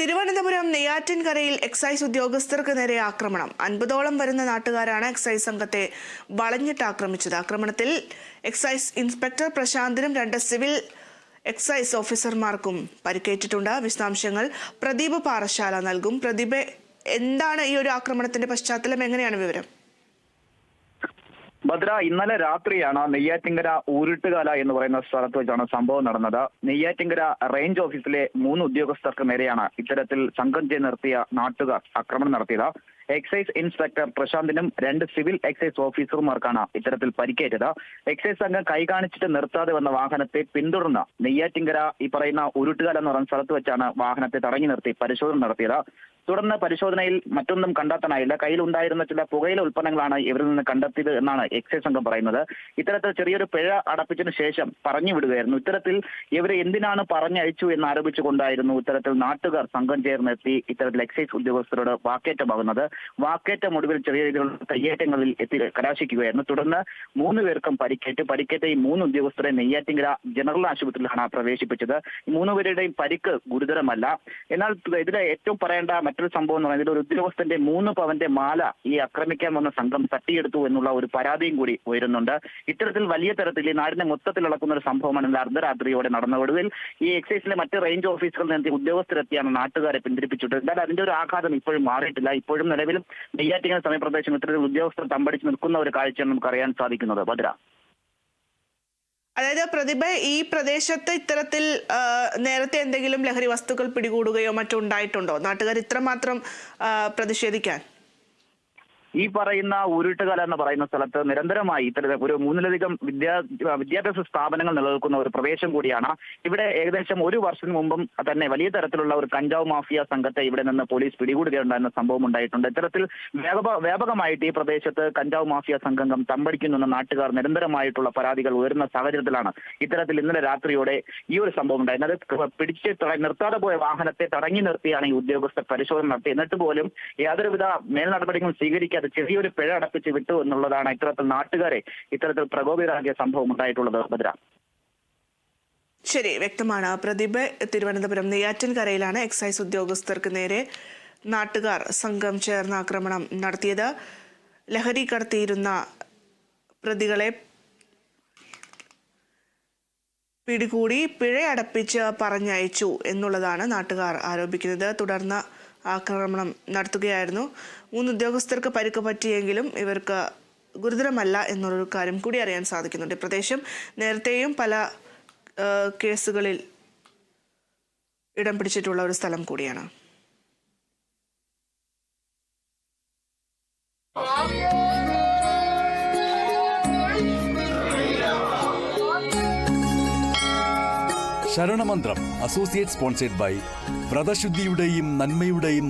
Thiruvananthapuram നെയ്യാറ്റിൻകരയിൽ excise ഉദ്യോഗസ്ഥർക്ക് നേരെ ആക്രമണം. അൻപതോളം വരുന്ന നാട്ടുകാരാണ് എക്സൈസ് സംഘത്തെ വളഞ്ഞിട്ട് ആക്രമിച്ചത്. ആക്രമണത്തിൽ എക്സൈസ് ഇൻസ്പെക്ടർ പ്രശാന്തിനും രണ്ട് സിവിൽ എക്സൈസ് ഓഫീസർമാർക്കും പരിക്കേറ്റിട്ടുണ്ട്. വിശദാംശങ്ങൾ പ്രദീപ് പാറശാല നൽകും. പ്രദീപ് എന്താണ് ഈ ഒരു ആക്രമണത്തിന്റെ പശ്ചാത്തലം? എങ്ങനെയാണ് വിവരം? ഭദ്ര ഇന്നലെ രാത്രിയാണ് നെയ്യാറ്റിങ്കര ഊരുട്ടുകാല എന്ന് പറയുന്ന സ്ഥലത്ത് വെച്ചാണ് സംഭവം നടന്നത്. നെയ്യാറ്റിങ്കര റേഞ്ച് ഓഫീസിലെ മൂന്ന് ഉദ്യോഗസ്ഥർക്ക് നേരെയാണ് ഇത്തരത്തിൽ സംഘം ചെയ്ത് നിർത്തിയ നാട്ടുകാർ ആക്രമണം നടത്തിയത്. എക്സൈസ് ഇൻസ്പെക്ടർ പ്രശാന്തിനും രണ്ട് സിവിൽ എക്സൈസ് ഓഫീസർമാർക്കാണ് ഇത്തരത്തിൽ പരിക്കേറ്റത്. എക്സൈസ് സംഘം കൈകാണിച്ചിട്ട് നിർത്താതെ വന്ന വാഹനത്തെ പിന്തുടർന്ന് നെയ്യാറ്റിങ്കര ഈ പറയുന്ന ഉരുട്ടുകാല എന്ന് പറയുന്ന സ്ഥലത്ത് വെച്ചാണ് വാഹനത്തെ തടഞ്ഞു നിർത്തി പരിശോധന നടത്തിയത്. തുടർന്ന് പരിശോധനയിൽ മറ്റൊന്നും കണ്ടെത്താനായില്ല. കയ്യിലുണ്ടായിരുന്ന ചില പുകയില ഉൽപ്പന്നങ്ങളാണ് ഇവരിൽ നിന്ന് കണ്ടെത്തിയത് എന്നാണ് എക്സൈസ് സംഘം പറയുന്നത്. ഇത്തരത്തിൽ ചെറിയൊരു പിഴ അടപ്പിച്ചതിനു ശേഷം പറഞ്ഞു വിടുകയായിരുന്നു. ഇത്തരത്തിൽ ഇവരെ എന്തിനാണ് പറഞ്ഞയച്ചു എന്ന് ആരോപിച്ചുകൊണ്ടായിരുന്നു ഇത്തരത്തിൽ നാട്ടുകാർ സംഘം ചേർന്നെത്തി ഇത്തരത്തിൽ എക്സൈസ് ഉദ്യോഗസ്ഥരോട് വാക്കേറ്റമാകുന്നത് വാക്കേറ്റം ഒടുവിൽ ചെറിയ രീതിയിലുള്ള കയ്യേറ്റങ്ങളിൽ എത്തി കലാശിക്കുകയായിരുന്നു. തുടർന്ന് മൂന്ന് പേർക്കും പരിക്കേറ്റ്. പരിക്കേറ്റ ഈ മൂന്ന് ഉദ്യോഗസ്ഥരെ നെയ്യാറ്റിങ്കര ജനറൽ ആശുപത്രിയിലാണ് പ്രവേശിപ്പിച്ചത്. മൂന്നുപേരുടെയും മൂന്ന് പേരുടെയും പരിക്ക് ഗുരുതരമല്ല. എന്നാൽ ഇതിലെ ഏറ്റവും പറയേണ്ട മറ്റൊരു സംഭവം എന്ന് പറയുന്നത് ഒരു ഉദ്യോഗസ്ഥന്റെ മൂന്ന് പവന്റെ മാല ഈ ആക്രമിക്കാൻ വന്ന സംഘം തട്ടിയെടുത്തു എന്നുള്ള ഒരു പരാതിയും കൂടി ഉയരുന്നുണ്ട്. ഇത്തരത്തിൽ വലിയ തരത്തിൽ ഈ നാടിനെ മൊത്തത്തിൽ ഇളക്കുന്ന ഒരു സംഭവമാണ് ഇന്ന് അർദ്ധരാത്രിയോടെ നടന്ന ഒടുവിൽ ഈ എക്സൈസിലെ മറ്റ് റേഞ്ച് ഓഫീസുകളിൽ നിന്ന് ഉദ്യോഗസ്ഥരെത്തിയാണ് നാട്ടുകാരെ പിന്തിരിപ്പിച്ചിട്ട് എന്നാൽ അതിന്റെ ഒരു ആഘാതം ഇപ്പോഴും മാറിയിട്ടില്ല. ഇപ്പോഴും നിലവിലും നെയ്യാറ്റിങ്ങൽ സമയപ്രദേശം ഇത്തരത്തിൽ ഉദ്യോഗസ്ഥർ തമ്പടിച്ച് നിൽക്കുന്ന ഒരു കാഴ്ചയാണ് നമുക്ക് അറിയാൻ സാധിക്കുന്നത്. ഭദ്ര. അതായത് പ്രതിഭ ഈ പ്രദേശത്ത് ഇത്തരത്തിൽ നേരത്തെ എന്തെങ്കിലും ലഹരി വസ്തുക്കൾ പിടികൂടുകയോ മറ്റോ ഉണ്ടായിട്ടുണ്ടോ? നാട്ടുകാർ ഇത്രമാത്രം പ്രതിഷേധിക്കാൻ. ഈ പറയുന്ന ഉരുട്ടുകല എന്ന് പറയുന്ന സ്ഥലത്ത് നിരന്തരമായി ഇത്തരം ഒരു മൂന്നിലധികം വിദ്യാ വിദ്യാഭ്യാസ സ്ഥാപനങ്ങൾ നിലനിൽക്കുന്ന ഒരു പ്രദേശം കൂടിയാണ്. ഇവിടെ ഏകദേശം ഒരു വർഷം മുമ്പും തന്നെ വലിയ തരത്തിലുള്ള ഒരു കഞ്ചാവ് മാഫിയ സംഘത്തെ ഇവിടെ നിന്ന് പോലീസ് പിടികൂടുകയുണ്ടായിരുന്ന സംഭവം ഉണ്ടായിട്ടുണ്ട്. ഇത്തരത്തിൽ വ്യാപക വ്യാപകമായിട്ട് ഈ പ്രദേശത്ത് കഞ്ചാവ് മാഫിയ സംഘം തമ്പടിക്കുന്നുവെന്ന നാട്ടുകാർ നിരന്തരമായിട്ടുള്ള പരാതികൾ ഉയരുന്ന സാഹചര്യത്തിലാണ് ഇത്തരത്തിൽ ഇന്നലെ രാത്രിയോടെ ഈ ഒരു സംഭവം ഉണ്ടായിരുന്നത്. പിടിച്ച് നിർത്താതെ പോയ വാഹനത്തെ തടങ്ങി നിർത്തിയാണ് ഈ ഉദ്യോഗസ്ഥർ പരിശോധന നടത്തി എന്നിട്ട് പോലും യാതൊരുവിധ മേൽ നടപടികളും ചെറിയൊരു പിഴ അടപ്പിച്ച് വിട്ടു എന്നുള്ളതാണ് ഇത്തരത്തിൽ നാട്ടുകാരെ ഇത്തരത്തിൽ പ്രകോപിതരാക്കിയ സംഭവം ഉണ്ടായിട്ടുള്ളത് ഭദ്ര. ശരി വ്യക്തമാണ്. പ്രതിഭ തിരുവനന്തപുരം നെയ്യാറ്റിൻകരയിലാണ് എക്സൈസ് ഉദ്യോഗസ്ഥർക്ക് നേരെ നാട്ടുകാർ സംഘം ചേർന്ന് ആക്രമണം നടത്തിയത്. ലഹരി കടത്തിയിരുന്ന പ്രതികളെ പിടികൂടി പിഴയടപ്പിച്ച് പറഞ്ഞയച്ചു എന്നുള്ളതാണ് നാട്ടുകാർ ആരോപിക്കുന്നത്. തുടർന്ന് ആക്രമണം നടത്തുകയായിരുന്നു. മൂന്ന് ഉദ്യോഗസ്ഥർക്ക് പരിക്ക് പറ്റിയെങ്കിലും ഇവർക്ക് ഗുരുതരമല്ല എന്നുള്ളൊരു കാര്യം കൂടി അറിയാൻ സാധിക്കുന്നുണ്ട്. പ്രദേശം നേരത്തെയും പല കേസുകളിൽ ഇടം പിടിച്ചിട്ടുള്ള ഒരു സ്ഥലം കൂടിയാണ്. ശരണമന്ത്രം അസോസിയേറ്റ് സ്പോൺസേഡ് ബൈ വ്രതശുദ്ധിയുടെയും നന്മയുടെയും